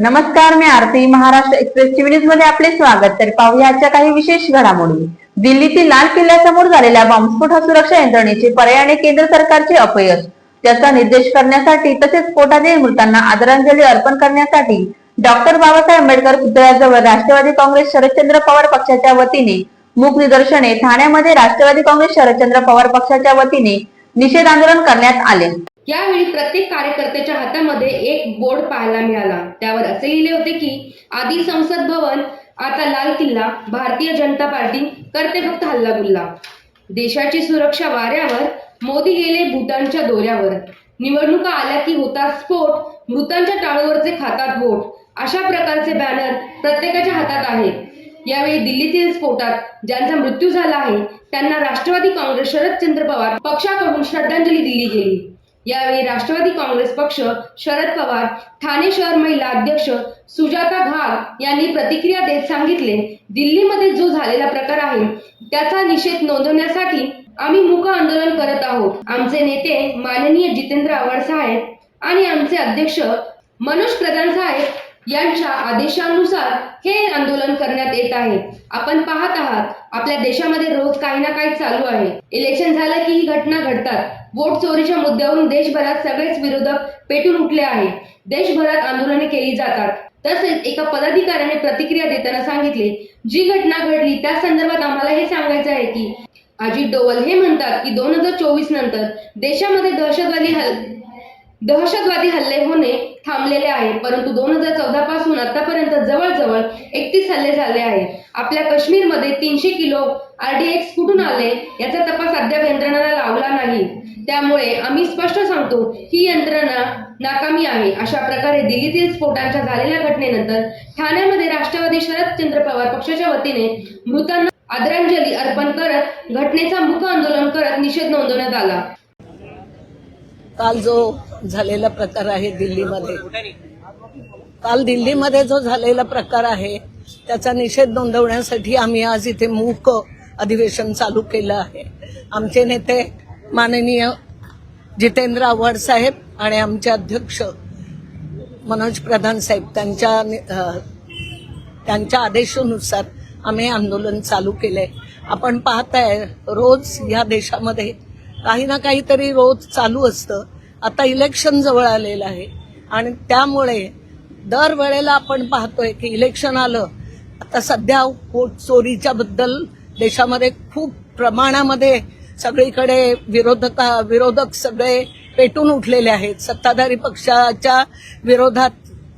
नमस्कार मी Aarti. Maharashtra express TV न्यूजमध्ये आपले स्वागत. तर पाहूया आजच्या काही विशेष घडामोडी. दिल्लीतील लाल किल्ल्यासमोर झालेल्या बॉम्बस्फोट हा सुरक्षा यंत्रणेचे पर्याय आणि केंद्र सरकारचे अपयश. त्याचा निर्देश करण्यासाठी तसेच स्फोटातील मृतांना आदरांजली अर्पण करण्यासाठी डॉक्टर बाबासाहेब आंबेडकर पुतळ्याजवळ राष्ट्रवादी काँग्रेस शरदचंद्र पवार पक्षाच्या वतीने मूक निदर्शने ठाण्यामध्ये राष्ट्रवादी काँग्रेस शरदचंद्र पवार पक्षाच्या वतीने निषेध आंदोलन करण्यात आले. यावेळी प्रत्येक कार्यकर्त्याच्या हातामध्ये एक बोर्ड पाहायला मिळाला. त्यावर असे लिहिले होते की आधी संसद भवन आता लाल किल्ला भारतीय जनता पार्टी करते फक्त हल्लागुल्ला. देशाची सुरक्षा वाऱ्यावर मोदी गेले भूतानच्या दौऱ्यावर. निवडणुका आल्या की होता स्फोट मृतांच्या टाळूवरचे खातात बोट. अशा प्रकारचे बॅनर प्रत्येकाच्या हातात आहे. यावेळी दिल्लीतील स्फोटात ज्यांचा मृत्यू झाला आहे त्यांना राष्ट्रवादी काँग्रेस शरदचंद्र पवार पक्षाकडून श्रद्धांजली दिली गेली. यावेळी राष्ट्रवादी काँग्रेस पक्ष शरद पवार ठाणे शहर महिला अध्यक्ष सुजाता घाग यांनी प्रतिक्रिया देत सांगितले दिल्लीमध्ये जो झालेला प्रकार आहे त्याचा निषेध नोंदवण्यासाठी आम्ही मूक आंदोलन करत आहोत. आमचे नेते माननीय जितेंद्र आव्हाड साहेब आणि आमचे अध्यक्ष मनोज प्रधान साहेब यांच्या आदेशानुसार हे आंदोलन करण्यात येत आहे. आपण पाहत आहात आपल्या देशामध्ये रोज काही ना काही चालू आहे. इलेक्शन झालं की ही घटना घडतात. वोट चोरीच्या मुद्द्यावरून देशभरात सगळेच विरोधक पेटून उठले आहे. देशभरात आंदोलने केली जातात. तसेच एका पदाधिकाऱ्याने प्रतिक्रिया देताना सांगितले जी घटना घडली त्या संदर्भात आम्हाला हे सांगायचं आहे की अजित डोवल हे म्हणतात की दोन हजार चोवीस नंतर देशामध्ये दहशतवादी हल दहशतवादी हल्ले होणे थांबलेले आहे परंतु दोन हजार चौदा पासून आतापर्यंत जवळजवळ एकतीस हल्ले झाले आहेत. आपल्या काश्मीरमध्ये तीनशे किलो आरडीएक्स कुठून आले याचा तपास अद्याप यंत्रणाला लावला नाही. त्यामुळे आम्ही स्पष्ट सांगतो ही यंत्रणा नाकामी आहे. अशा प्रकारे दिल्लीतील स्फोटांच्या झालेल्या घटनेनंतर ठाण्यामध्ये राष्ट्रवादी शरदचंद्र पवार पक्षाच्या वतीने मृतांना आदरांजली अर्पण करत घटनेचा मुख आंदोलन करत निषेध नोंदवण्यात आला. काल जो झालेला प्रकार आहे दिल्लीमध्ये काल दिल्लीमध्ये जो झालेला प्रकार आहे त्याचा निषेध नोंदवण्यासाठी आम्ही आज इथे मूक अधिवेशन चालू केलं आहे. आमचे नेते माननीय जितेंद्र आव्हाड साहेब आणि आमचे अध्यक्ष मनोज प्रधान साहेब त्यांच्या त्यांच्या आदेशानुसार आम्ही आंदोलन चालू केलंय. आपण पाहताय रोज या देशामध्ये काही ना काहीतरी रोज चालू असतं. आता इलेक्शन जवळ आलेलं आहे. आणि त्यामुळे दरवेळेला आपण पाहतोय की इलेक्शन आलं. आता सध्या वोट चोरीच्या बद्दल देशामध्ये खूप प्रमाणामध्ये सगळीकडे विरोधक विरोधक सगळे पेटून उठलेले आहेत. सत्ताधारी पक्षाच्या विरोधात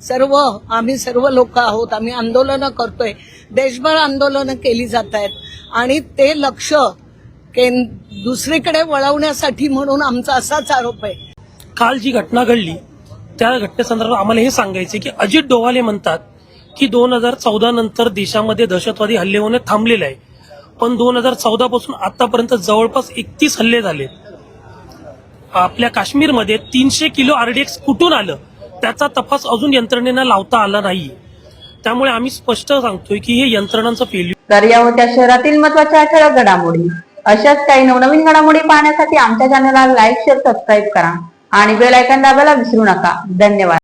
सर्व आम्ही सर्व लोक आहोत. आम्ही आंदोलनं करतोय. देशभर आंदोलनं केली जात आहेत. आणि ते लक्ष दुसरीकडे वळवण्यासाठी म्हणून आमचा असाच आरोप आहे. काल जी घटना घडली त्या घटनेसंदर्भात आम्हाला हे सांगायचे की अजित डोवाले म्हणतात की दोन हजार चौदा नंतर देशामध्ये दहशतवादी हल्ले होणे थांबलेले आहे. पण दोन हजार चौदा पासून आतापर्यंत जवळपास एकतीस हल्ले झाले. आपल्या काश्मीरमध्ये तीनशे किलो आरडीएक्स कुठून आलं त्याचा तपास अजून यंत्रणेनं लावता आला नाही. त्यामुळे आम्ही स्पष्ट सांगतोय की हे यंत्रणांचं फेल्युअर तर या होत्या शहरातील महत्त्वाच्या ठळक घडामोडी. अशाच काही नवनवीन घडामोडी पाहण्यासाठी आमच्या चॅनलला लाईक शेअर सबस्क्राईब करा. आणि बेल आयकॉन दाबायला विसरू नका. धन्यवाद.